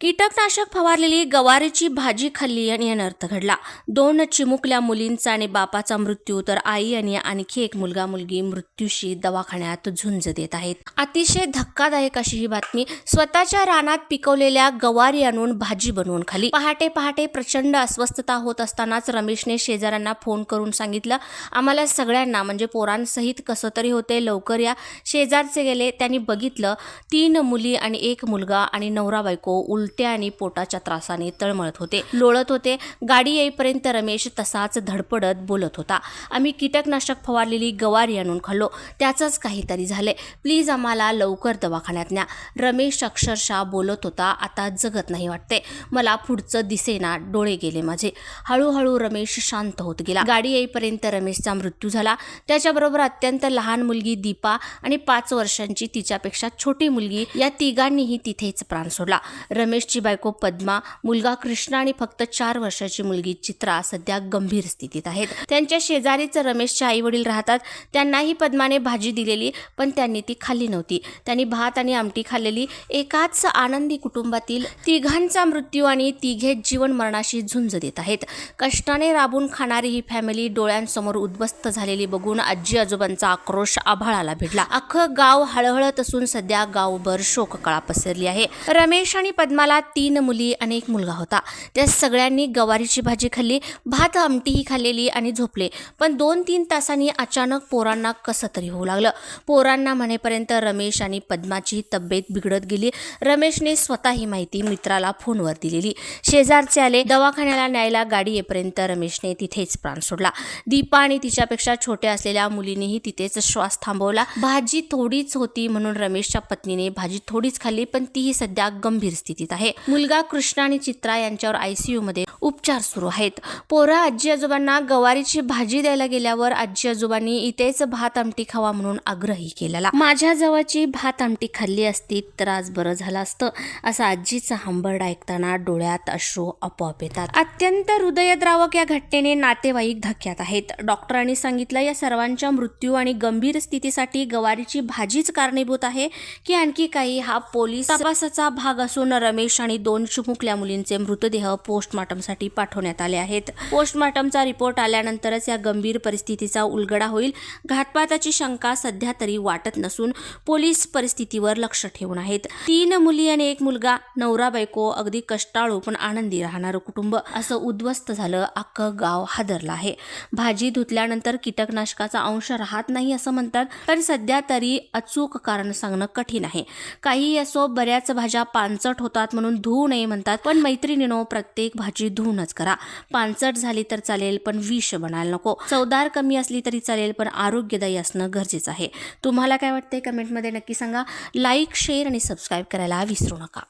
कीटकनाशक फवारलेली गवारीची भाजी खाल्ली आणि अनर्थ घडला. दोन चिमुकल्या मुलींचा आणि बापाचा मृत्यू तर आई आणि आणखी एक मुलगा मुलगी मृत्यूशी दवाखान्यात झुंज देत आहेत. अतिशय धक्कादायक अशी ही बातमी स्वतःच्या रानात पिकवलेल्या गवारी आणून भाजी बनवून खाली. पहाटे पहाटे प्रचंड अस्वस्थता होत असतानाच रमेशने शेजाऱ्यांना फोन करून सांगितलं आम्हाला सगळ्यांना म्हणजे पोरांसहित कसं तरी होते लवकर या. शेजारचे गेले त्यांनी बघितलं तीन मुली आणि एक मुलगा आणि नवरा बायको उल उलट्या आणि पोटाच्या त्रासाने तळमळत होते. लोळत होते. गाडी येईपर्यंत रमेश तसाच धडपडत बोलत होता. आम्ही कीटकनाशक फवारलेली गवारी आणून खाल्लो. त्याचंच काहीतरी झाले प्लीज आम्हाला लवकर दवाखान्यात न्या. रमेश अक्षरशः बोलत होता आता जगत नाही वाटते. मला पुढचं दिसेना डोळे गेले माझे. हळूहळू रमेश शांत होत गेला. गाडी येईपर्यंत रमेशचा मृत्यू झाला. त्याच्याबरोबर अत्यंत लहान मुलगी दीपा आणि पाच वर्षांची तिच्यापेक्षा छोटी मुलगी या तिघांनीही तिथेच प्राण सोडला. रमेशची बायको पद्मा मुलगा कृष्णा आणि फक्त चार वर्षाची मुलगी चित्रा सध्या गंभीर स्थितीत आहेत. त्यांच्या शेजारीच रमेशचे आई वडील राहतात. त्यांनाही पद्माने भाजी दिलेली पण त्यांनी ती खाल्ली नव्हती. त्यांनी भात आणि आमटी खाल्लेली. एकाच आनंदी कुटुंबातील तिघांचा मृत्यू आणि तिघे जीवन मरणाशी झुंज देत आहेत. कष्टाने राबून खाणारी ही फॅमिली डोळ्यांसमोर उद्ध्वस्त झालेली बघून आजी आजोबांचा आक्रोश आभाळाला भिडला अख्खं गाव हळहळत असून सध्या गावभर शोककळा पसरली आहे. रमेश आणि पद्मा मला तीन मुली आणि एक मुलगा होता. त्या सगळ्यांनी गवारीची भाजी खाल्ली भात आमटीही खाल्लेली आणि झोपले. पण दोन तीन तासांनी अचानक पोरांना कसं तरी होऊ लागलं. पोरांना म्हणेपर्यंत रमेश आणि पद्माची तब्येत बिघडत गेली. रमेशने स्वतः ही माहिती मित्राला फोनवर दिलेली. शेजारचे आले दवाखान्याला न्यायला गाडी येईपर्यंत रमेशने तिथेच प्राण सोडला. दीपा आणि तिच्यापेक्षा छोट्या असलेल्या मुलीनेही तिथेच श्वास थांबवला. भाजी थोडीच होती म्हणून रमेशच्या पत्नीने भाजी थोडीच खाल्ली पण तीही सध्या गंभीर स्थितीत आहे. मुलगा कृष्णा आणि चित्रा यांच्यावर आयसीयू मध्ये उपचार सुरू आहेत. पोरा आजी आजोबांना गवारीची भाजी द्यायला गेल्यावर आजी आजोबांनी इथेच भात आमटी खावा म्हणून आग्रही केलेला. माझ्या जवळची भात आमटी खाल्ली असती तर आज बरं झालं असतं असं आजीचा हंबर्ड ऐकताना डोळ्यात अश्रू आपोआप येतात. अत्यंत हृदयद्रावक या घटनेने नातेवाईक धक्क्यात आहेत. डॉक्टरांनी सांगितलं या सर्वांच्या मृत्यू आणि गंभीर स्थितीसाठी गवारीची भाजीच कारणीभूत आहे की आणखी काही हा पोलीस तपासाचा भाग असून रमेश आणि दोन चिमुकल्या मुलींचे मृतदेह पोस्टमार्टमसाठी पाठवण्यात आले आहेत. पोस्टमार्टमचा रिपोर्ट आल्यानंतरच या गंभीर परिस्थितीचा उलगडा होईल. घातपाताची शंका सध्या तरी वाटत नसून पोलीस परिस्थितीवर लक्ष ठेवून आहेत. तीन मुली आणि एक मुलगा नवरा बायको अगदी कष्टाळू पण आनंदी राहणारं कुटुंब. असं उद्ध्वस्त झालं अख्खं गाव हादरलं आहे. भाजी धुतल्यानंतर कीटकनाशकाचा अंश राहत नाही असं म्हणतात पण सध्या तरी अचूक कारण सांगणं कठीण आहे. काही असो बऱ्याच भाज्या पानचट होतात म्हणून धुवू नये म्हणतात. पण मैत्रिणीनो प्रत्येक भाजी धुवूनच करा. पानसट झाली तर चालेल पण विष बनायला नको. चवदार कमी असली तरी चालेल पण आरोग्यदायी असणं गरजेचं आहे. तुम्हाला काय वाटतंय कमेंटमध्ये नक्की सांगा. लाईक शेअर आणि सबस्क्राईब करायला विसरू नका.